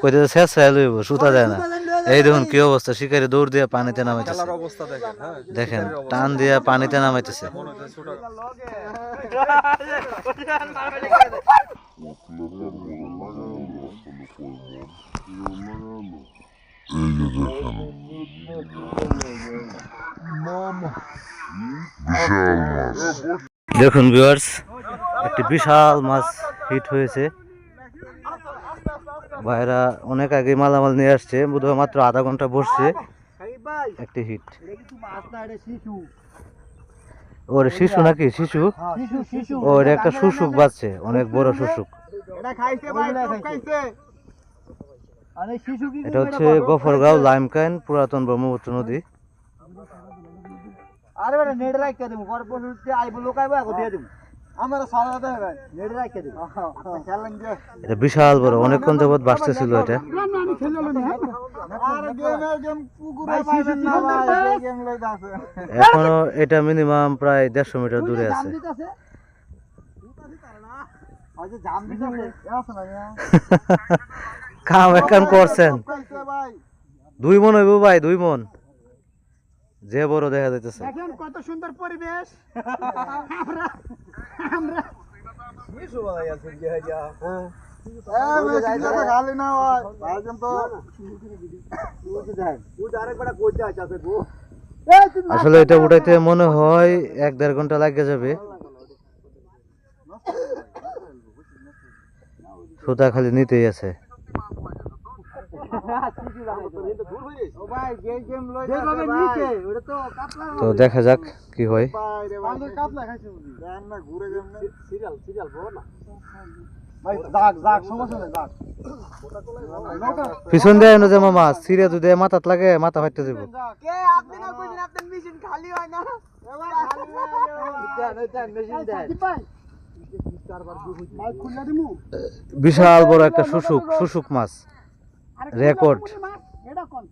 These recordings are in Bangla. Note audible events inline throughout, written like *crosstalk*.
কইতে শেষ হয়ে লইব সুতা দেয় না। এই দেখুন কি অবস্থা শিকারি দৌড় দিয়ে পানিতে নামাইতেছে। দেখেন হ্যাঁ টান দিয়ে পানিতে নামাইতেছে। দেখুন ভিউয়ার্স একটি বিশাল মাছ হিট হয়েছে। ভাইরা অনেক আগে মালামাল নিয়ে আসছে, বোধহয় মাত্র আধা ঘণ্টা বসছে। একটি হিট ওর শিশু নাকি? শিশু? ও একটা শুশুক বাজছে অনেক বড় শুশুক। এটা হচ্ছে গফরগাঁও লাইমকাইন পুরাতন ব্রহ্মপুত্র নদী। আরে নেট রাখতে দেবো। লোক আইবো দিয়ে দেবো। এটা বিশাল বড় অনেকক্ষণ যাবৎ বাঁচতেছিল এটা। এখনও এটা মিনিমাম প্রায় দেড়শো মিটার দূরে আছে। *laughs* কাম একখান করছেন। ভাই। দুই মন হইব ভাই দুই মন। যে বড় দেখা যাইতেছে। দেখেন কত সুন্দর পরিবেশ। আমরা আমরা মিশু ভাই আছে কি হইয়া হ্যাঁ। আসলে এটা উঠাইতে মনে হয় এক দেড় ঘণ্টা লাগে যাবে। সুতা খালি নিতেই আছে ও ভাই গেম গেম লই যেভাবে নিচে ওটা তো দেখা যাক কি হয়। পিছন দেয় না যে মামা সিরিয়া যদি মাথাত লাগে মাথা ফাইতে যাব কে আপনি না কইছেন আপনার মেশিন খালি হয় না? এবার খালি দেন দেন মেশিন দেন। ভাই খুললা দিমু। বিশাল বড় একটা শুশুক শুশুক মাছ। রেকর্ড এটা কোন?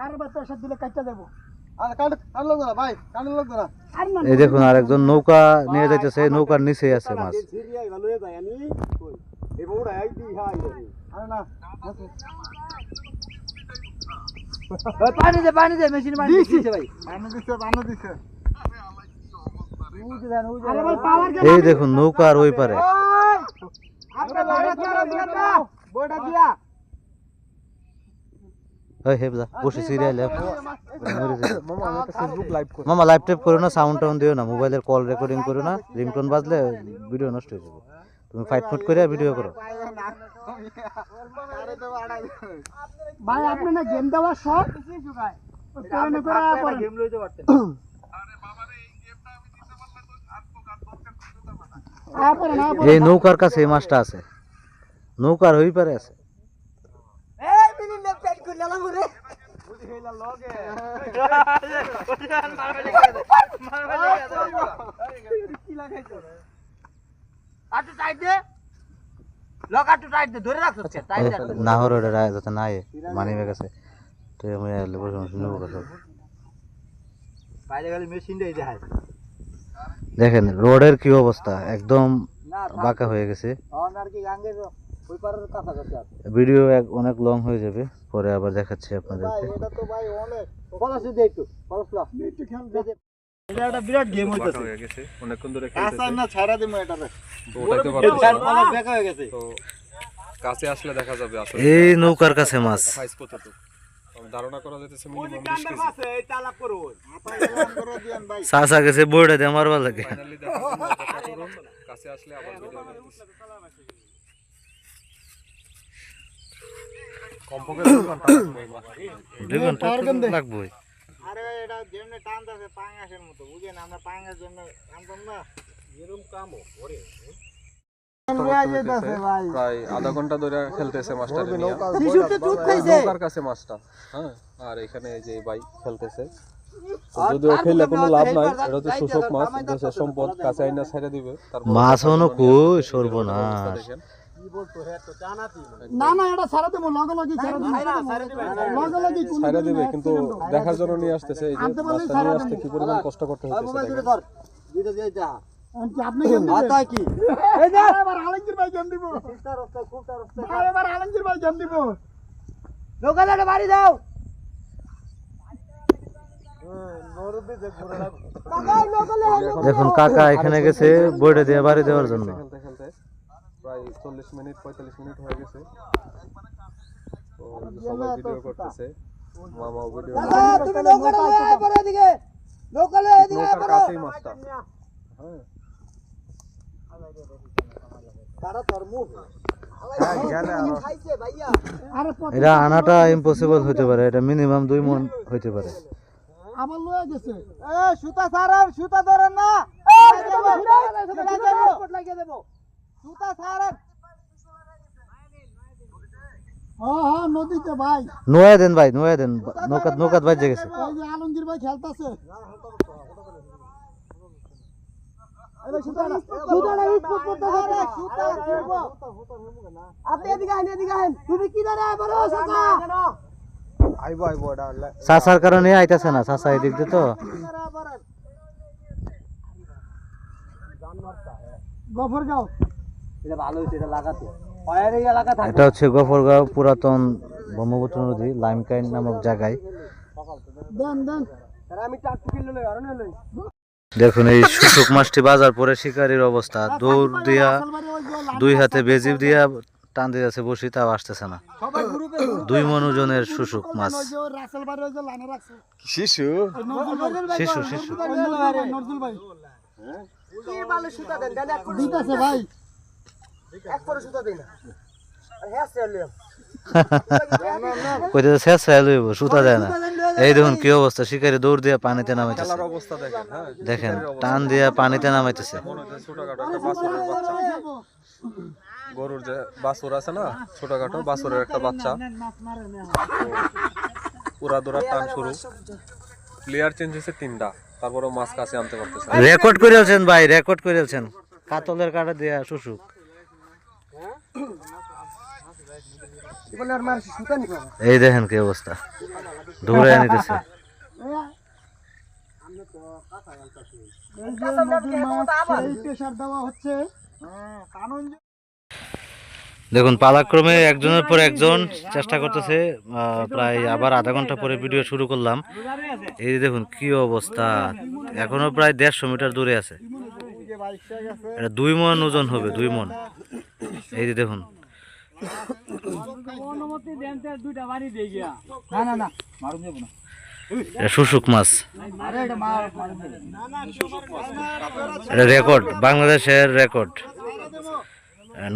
আর দিলে কাটটা দেব। আর কাট কাট না ভাই কাট লোক না এই দেখুন আর একজন নৌকা নিয়ে যাইতেছে নৌকার নিচে আছে মাছ। হয়ে এই বউড়া আই দি হাই আরে না পানি দে পানি দে মেশিন পানি দিছে। ভাই। পানি দিছে পানি দিছে। আরে ভাই পাওয়ার এই দেখুন নৌকার ওই পারে। বড় দিয়া। সিরিয়াল মামা লাইভ করি। মামা লাইভ টাইপ করো না সাউন্ড টাউন দিও না মোবাইলের কল রেকর্ডিং করো না রিংটোন বাজলে ভিডিও নষ্ট হয়ে যাবে। তুমি ফাইট ফুট করে ভিডিও করো। ভাই আপনি না গেম এই নৌকার কাছে এই মাছটা আছে। নৌকার ওই পারে আছে না হর ওটা রায় যাতে নাই মানি ব্যাগ আছে তো আমি আইলে বসে বসে নেব সব দেখেন রোডের কি অবস্থা একদম বাঁকা হয়ে গেছে ভিডিও এক- অনেক লং হয়ে যাবে পরে আবার দেখাচ্ছি আপনাদেরকে। এটা একটা বিরাট গেম হইতেছে। হয়ে গেছে অনেকক্ষণ ধরে কাঁচা খেলতেছে। না ছাড়া দিমু এটারে। তো অনেক বেকা হয়ে গেছে। তো কাছে আসলে দেখা যাবে আসলে। এই নৌকার কাছে মাছ। সাইজ কতটুকু আমি ধারণা করা যাইতেছে মিনিমাম 20 কেজি। এই চালাক করো করে দিয়েন ভাই। গেছে বইটা দিয়ে মারবার লাগে। ফাইনালি কাছে আসলে আবার ভিডিও কমপক্ষে দু ঘণ্টা লাগবে এই মাছ। দুই ঘণ্টা তো আরে এটা যেমনি টানতেছে পাঙ্গাসের মতো বুঝেন আমরা পাঙ্গাস জন্য আনতাম না। যেরকম কামও করে। প্রায় আধা ঘণ্টা ধরে খেলতেছে মাছটা নিয়ে শিশুতে দুধ খাইছে নৌকার কাছে মাছটা হ্যাঁ? আর এখানে যে ভাই খেলতেছে। যদিও খেললে কোনো লাভ নাই এটা হচ্ছে শোষক মাছ দেশের সম্পদ কাছে আইনা ছেড়ে দিবে। মাছ হনো কই সর্বনাশ। দেখেন না না এটা ছাড়া দেবো লগে লগে ছাড়া দেবো। লগে লগে ছাইরা দিবে কিন্তু দেখার জন্য নিয়ে আসতেছে এই যে নিয়ে আসতে কি পরিমাণ কষ্ট করতে হচ্ছে দুইটা দিয়ে যা। আপনি কেন দিবেন? কি? এই যে এবার আলমগীর ভাই কেন দিব। আর এবার আলমগীর ভাই কেন দিব। লোকালে বাড়ি দাও। দেখুন কাকা এখানে গেছে বইটা দিয়ে বাড়ি দেওয়ার জন্য। খেলতে খেলতে প্রায় চল্লিশ মিনিট পঁয়তাল্লিশ মিনিট হয়ে গেছে। তো সবাই ভিডিও করতেছে। মামাও ভিডিও নৌকার কাছেই মাছটা। হ্যাঁ। এটা আনাটা ইম্পসিবল হতে পারে এটা মিনিমাম দুই মন হইতে পারে। আমার লয়ে গেছে। এ সুতা সুতা ধরেন না। লাগিয়ে দেব। নোয়া দেন ভাই নোয়া দেন। নৌকাত নৌকাত বাজে গেছে। আলমগীর ভাই খেলতেছে। চাষার কারণে আইতাছে না চাষা এদিক দিয়ে তো। গফরগাঁও। এটা হচ্ছে গফরগাঁও পুরাতন ব্রহ্মপুত্র নদী লাইমকাইন নামক জায়গায়। দেখুন এই শুশুক মাছটি বাজার পরে শিকারির অবস্থা। দৌড় দিয়া দুই হাতে বেজিব দিয়া টান দিয়ে আছে বসি তাও আসতেছে না। দুই মন ওজনের শুশুক মাছ। রাসেল বাড়ি ওই যে শেষ হয়ে লইব সুতা দেয় না। এই দেখুন কি অবস্থা শিকারি দৌড় দিয়া পানিতে নামাইতেছে। দেখেন হ্যাঁ টান দিয়া পানিতে নামাইতেছে। গরুর যে বাছুর আছে না ছোটখাটো বাছুরের একটা বাচ্চা। পুরা দৌড়ার টান শুরু। প্লেয়ার চেঞ্জ হয়েছে তিনটা তারপরে মাছ কাছে আনতে পারতেছে। রেকর্ড করেছেন ভাই রেকর্ড করেছেন কাতলের কাটা দিয়া শুশুক। এই দেখেন কি অবস্থা। দৌড়ে নিতেছে দেখুন, পালাক্রমে একজনের পর একজন চেষ্টা করতেছে প্রায় আবার আধা ঘণ্টা পরে ভিডিও শুরু করলাম। এই দেখুন, কি অবস্থা। এখনও প্রায় দেড়শো মিটার দূরে আছে। এটা দুই মন ওজন হবে, দুই মন। এই যে দেখুন শুশুক মাছ। রেকর্ড, বাংলাদেশের রেকর্ড।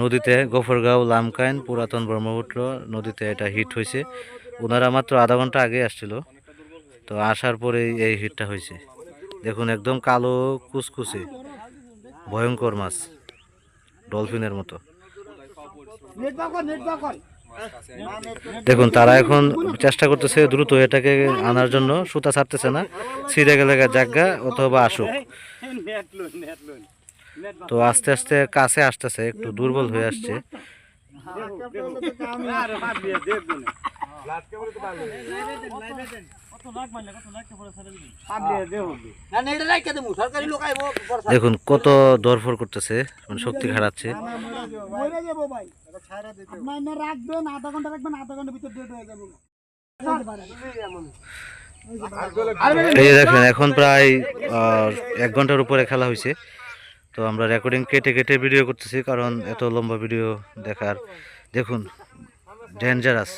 নদীতে গফরগাঁও, লামকাইন, পুরাতন ব্রহ্মপুত্র নদীতে এটা হিট হয়েছে। ওনারা মাত্র আধা ঘণ্টা আগে আসছিল। তো আসার পরেই এই হিটটা হয়েছে। দেখুন, একদম কালো কুচকুচে ভয়ঙ্কর মাছ ডলফিনের মতো নেট বাকর নেট বাকর দেখুন তারা এখন চেষ্টা করতেছে দ্রুত এটাকে আনার জন্য সুতা ছাড়তেছে না। ছিঁড়ে গেলে জায়গা অথবা আসুক। তো আস্তে আস্তে কাছে আসতেছে একটু দুর্বল হয়ে আসছে। দেখুন কত দরফর করতেছে মানে শক্তি ভাই। আপনার না রাখবেন আধা ঘণ্টা রাখবেন আধা ঘণ্টার ভিতর ডেট হয়ে যাবে। এই যে দেখেন এখন প্রায় এক ঘণ্টার উপরে খেলা হয়েছে তো আমরা রেকর্ডিং কেটে কেটে ভিডিও করতেছি কারণ এত লম্বা ভিডিও দেখার দেখুন ডেঞ্জারাস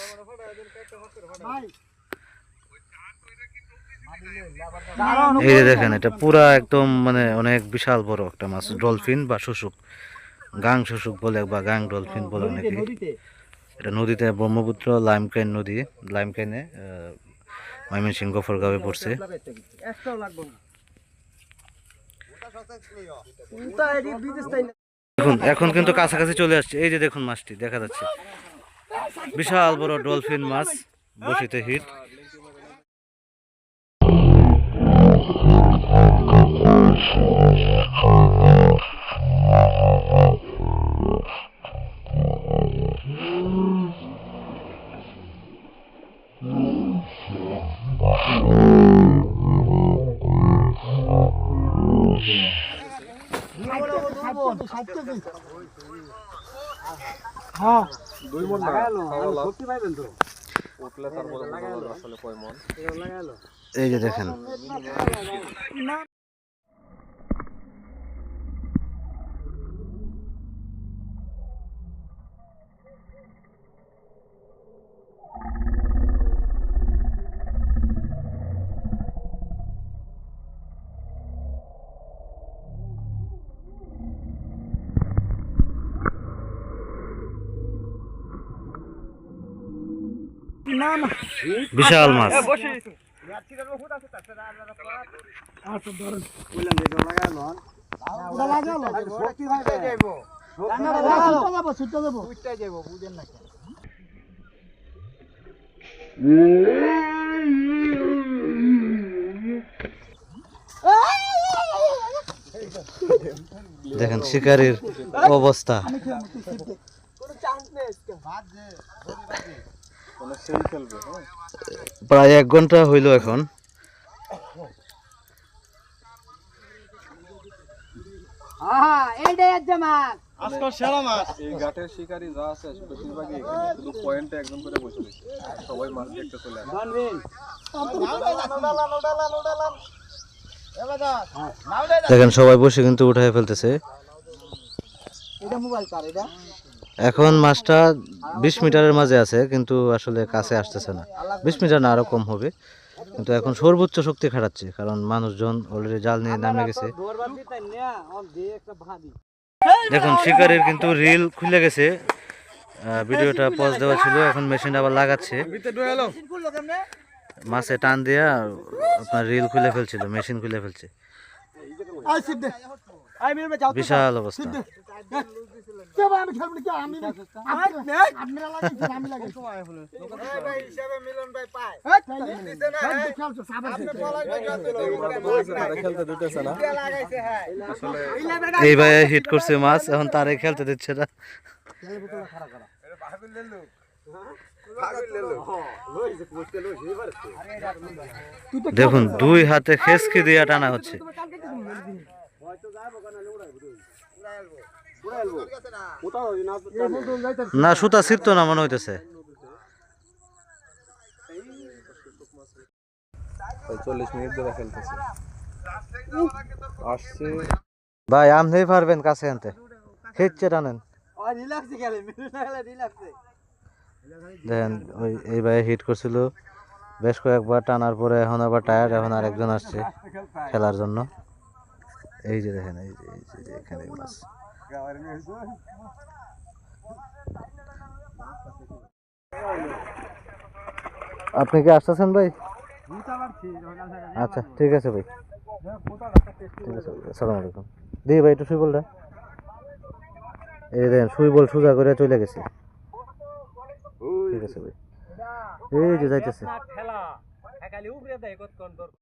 এই যে দেখেন এটা পুরা একদম মানে অনেক বিশাল বড় একটা মাছ ডলফিন বা শুশুক। গাং শুশুক বলে বা গাং ডলফিন বলে অনেকে এটা নদীতে ব্রহ্মপুত্র লাইমকাইন নদী লাইমকাইনে আহ, ময়মনসিংহ গফরগাঁওয়ে পড়ছে। দেখুন এখন কিন্তু কাছাকাছি চলে আসছে। এই যে দেখুন মাছটি দেখা যাচ্ছে। বিশাল বড় ডলফিন মাছ বসিতে হিট। আসলে কয় মন এই যে দেখেন বিশাল মাছ। যাব দেখেন শিকারির অবস্থা মানে সেই খেলবে হ্যাঁ প্রায় এক ঘণ্টা হইল এখন। এই ঘাটের শিকারি যা আছে বেশিরভাগই এখানে শুধু পয়েন্টে একজন করে বসে রয়েছে। সবাই মাছ দেখতে চলে আসে। দেখেন সবাই বসে কিন্তু উঠায় ফেলতেছে। এখন মাছটা বিশ মিটারের মাঝে আছে, কিন্তু আসলে কাছে আসতেছে না। বিশ মিটার না আরও কম হবে। কিন্তু এখন সর্বোচ্চ শক্তি খাটাচ্ছে, কারণ মানুষজন অলরেডি জাল নিয়ে নামে গেছে। দেখুন, শিকারের কিন্তু রিল খুলে গেছে। ভিডিওটা পজ দেওয়া ছিল, এখন মেশিন আবার লাগাচ্ছে। মাছে টান দিয়া আপনার রিল খুলে ফেলছিল মেশিন খুলে ফেলছে। বিশাল অবস্থা। কে ভাই আমি খেলব না, কে আমি আপনারা লাগাইছেন আমি লাগাইছি এই, খেলছো, সাবাস দিতে। তারা খেলতে দিতেছে না আসলে এই ভাই হিট করছে মাছ এখন তারে খেলতে দিচ্ছে না। দেখুন দুই হাতে খেসকি দিয়ে টানা হচ্ছে। না সুতা ছিটতো না মনে হইতেছে। চল্লিশ মিনিট ধরে খেলতেছে। আসছে। ভাই আপনি পারবেন কাছে আনতে। খেচ্ছে টানেন। দেখেন ওই এই ভাই হিট করছিল। বেশ কয়েকবার টানার পরে এখন আবার টায়ার এখন আরেকজন আসছে খেলার জন্য। এই যে দেখেন, এই যে, এই যে- এখানে মাছ আপনি কি আসতেছেন ভাই? আচ্ছা ঠিক আছে ভাই। ঠিক আছে আসসালামু আলাইকুম। দি ভাই, একটু শুই বলটা এই দেখেন শুই বল সোজা করে চলে গেছে। ঠিক আছে ভাই। এই যে যাইতেছে।